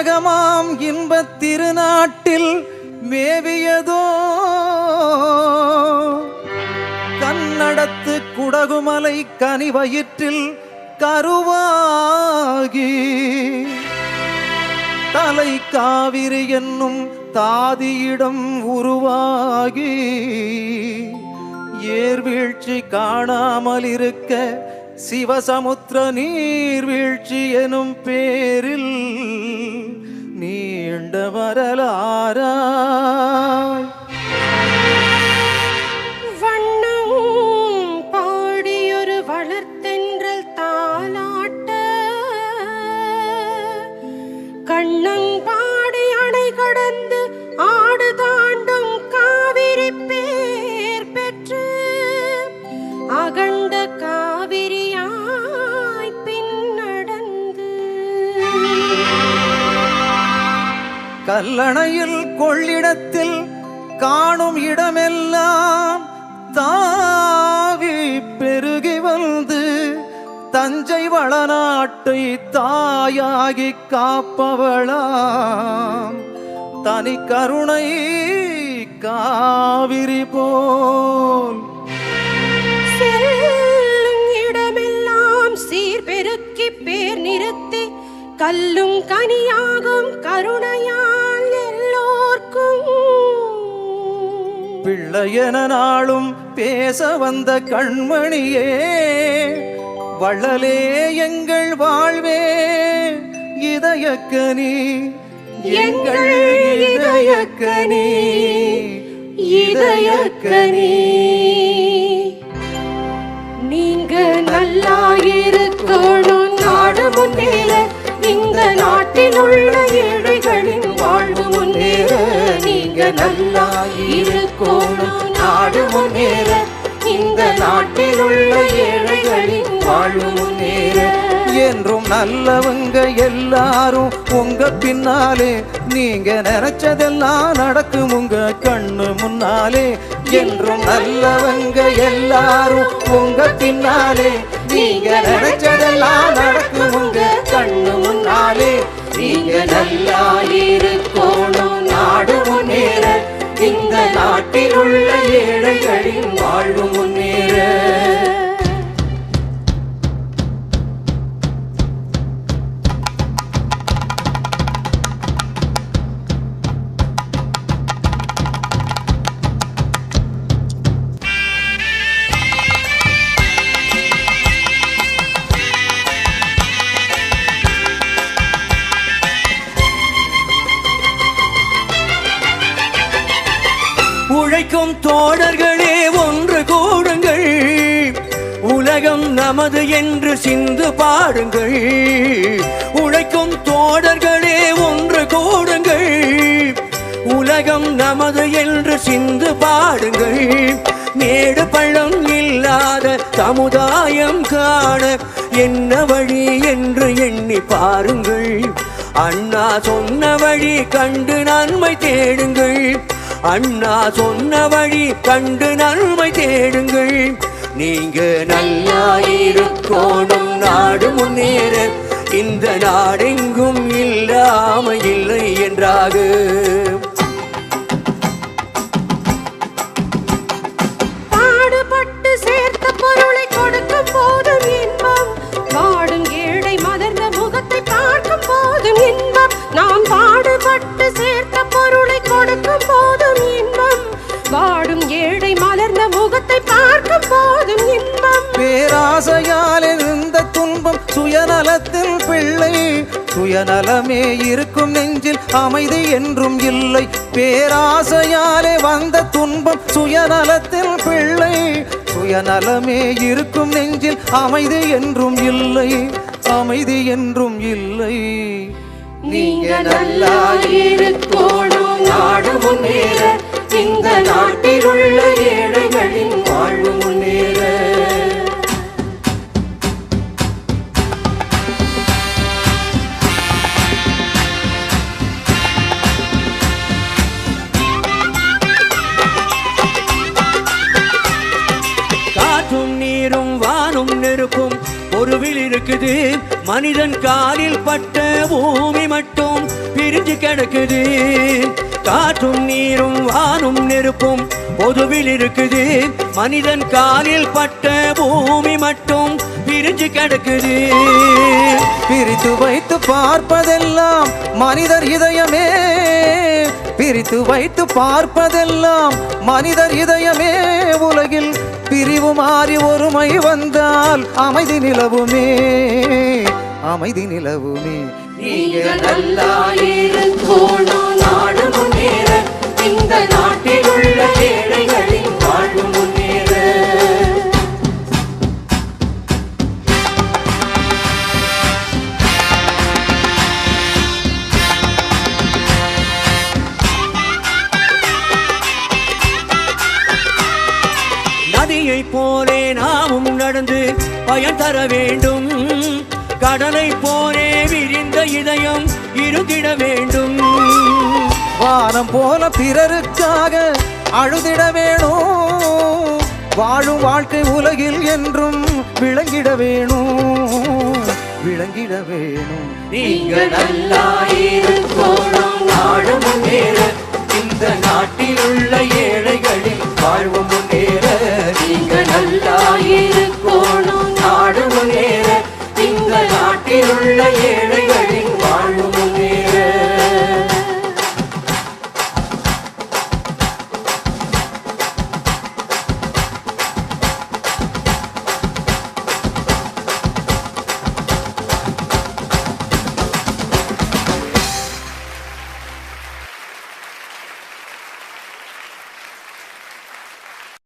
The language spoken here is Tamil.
உலகமாம் இன்பத் திருநாட்டில் மேவியதோ? கண்ணடத்து குடகுமலை கனிவயிற்றில் கருவாகி தலை காவிரி என்னும் தாதியிடம் உருவாகி ஏர்வீழ்ச்சி காணாமல் இருக்க சிவசமுத்திர நீர்வீழ்ச்சி எனும் பேரில் நீண்ட வரலாறாய். வண்ணம் பாடியொரு வளர்த்தென்றல் தாலாட்ட கண்ணன் கல்லணையில் கொள்ளிடத்தில் காணும் இடமெல்லாம் தாவி பெருகி வந்து தஞ்சை வளநாட்டை தாயாகி காப்பவளாம். தனி கருணை காவிரி போல். செல்லும் இடமெல்லாம் சீர்பெருக்கி பேர் நிறுத்தி கல்லும் கனியாகும் கருணையா பிள்ளையன நாளும் பேச வந்த கண்மணியே வள்ளலே எங்கள் வாழ்வே இதயக்கனி எங்கள் இதயக்கனி இதயக்கனி. நீங்க நல்லா இருக்கணும் நாடு முன்னேற இந்த நாட்டில் உள்ள ஏழைகளின் வாழ்வு முன்னேற. நீங்க நல்லா கூடும் நாடு முன்னேற இந்த நாட்டில் உள்ள ஏழைகளின் வாழ்வு முன்னேற. என்றும் நல்லவங்க எல்லாரும் உங்க பின்னாலே நீங்க நினைச்சதெல்லாம் நடக்கும் உங்க கண்ணு முன்னாலே. என்றும் நல்லவங்க எல்லாரும் உங்க பின்னாலே நீங்க நினைச்சதெல்லாம் நடக்கும் உங்க கண்ணு முன்னாலே. நீங்க நல்லாயிரு உள்ள ஏழைகளின் வாழ்வு முன்னே உழைக்கும் தோழர்களே ஒன்று கூடுங்கள். உலகம் நமது என்று சிந்து பாடுங்கள். உழைக்கும் தோழர்களே ஒன்று கூடுங்கள். உலகம் நமது என்று சிந்து பாடுங்கள். மேடு பள்ளம் இல்லாத சமுதாயம் காண என்ன வழி என்று எண்ணி பாருங்கள். அண்ணா சொன்ன வழி கண்டு நன்மை தேடுங்கள். அண்ணா சொன்ன வழி கண்டு நன்மை தேடுங்கள். நீங்க நல்லா இருக்கணும் நாடு முன்னேற. இந்த நாடெங்கும் இல்லாம இல்லை என்றாக. சுயநலமே இருக்கும் நெஞ்சில் அமைதி என்றும் இல்லை. பேராசையாலே வந்த துன்பம் சுயநலத்தில் பிள்ளை. சுயநலமே இருக்கும் நெஞ்சில் அமைதி என்றும் இல்லை. அமைதி என்றும் இல்லை. நீங்க நல்லா இருக்கணும் நாடு முன்னேற. இந்த நாட்டில் உள்ள ஏழைகளின் வாழ்வு நீரும் வானும் நெருப்பும் பொறுவில் இருக்குது. மனிதன் காலில் பட்ட பூமி மட்டும் பிரிஞ்சு கிடக்குது. காற்றும் நீரும் வானும் நெருப்பும் பொதுவில் இருக்குது. மனிதன் காலில் பட்ட பூமி மட்டும் பிரிஞ்சு கிடக்குது. பிரித்து வைத்து பார்ப்பதெல்லாம் மனிதர் இதயமே. பிரித்து வைத்து பார்ப்பதெல்லாம் மனிதர் இதயமே உலகில் பிரிவு மாறி ஒருமை வந்தால் அமைதி நிலவுமே அமைதி நிலவுமே. நீங்க நல்லா இருக்கணும் நாடு முன்னேற போலே நாமும் நடந்து பயன் தர வேண்டும். கடலை போலே விரிந்த இதயம் இருந்திட வேண்டும். வானம் போல பிறருக்காக அழுதிட வேணும். வாழும் வாழ்க்கை உலகில் என்றும் விளங்கிட வேணும். விளங்கிட வேணும். நீங்கள் நல்லா இருக்கணும் நாடு முன்னேற இந்த நாட்டில் உள்ள ஏழைகளின் வாழ்வு முன்னேற நீங்க நல்லா இருக்கணும். நாடு முன்னேற இந்த நாட்டில் உள்ள ஏழை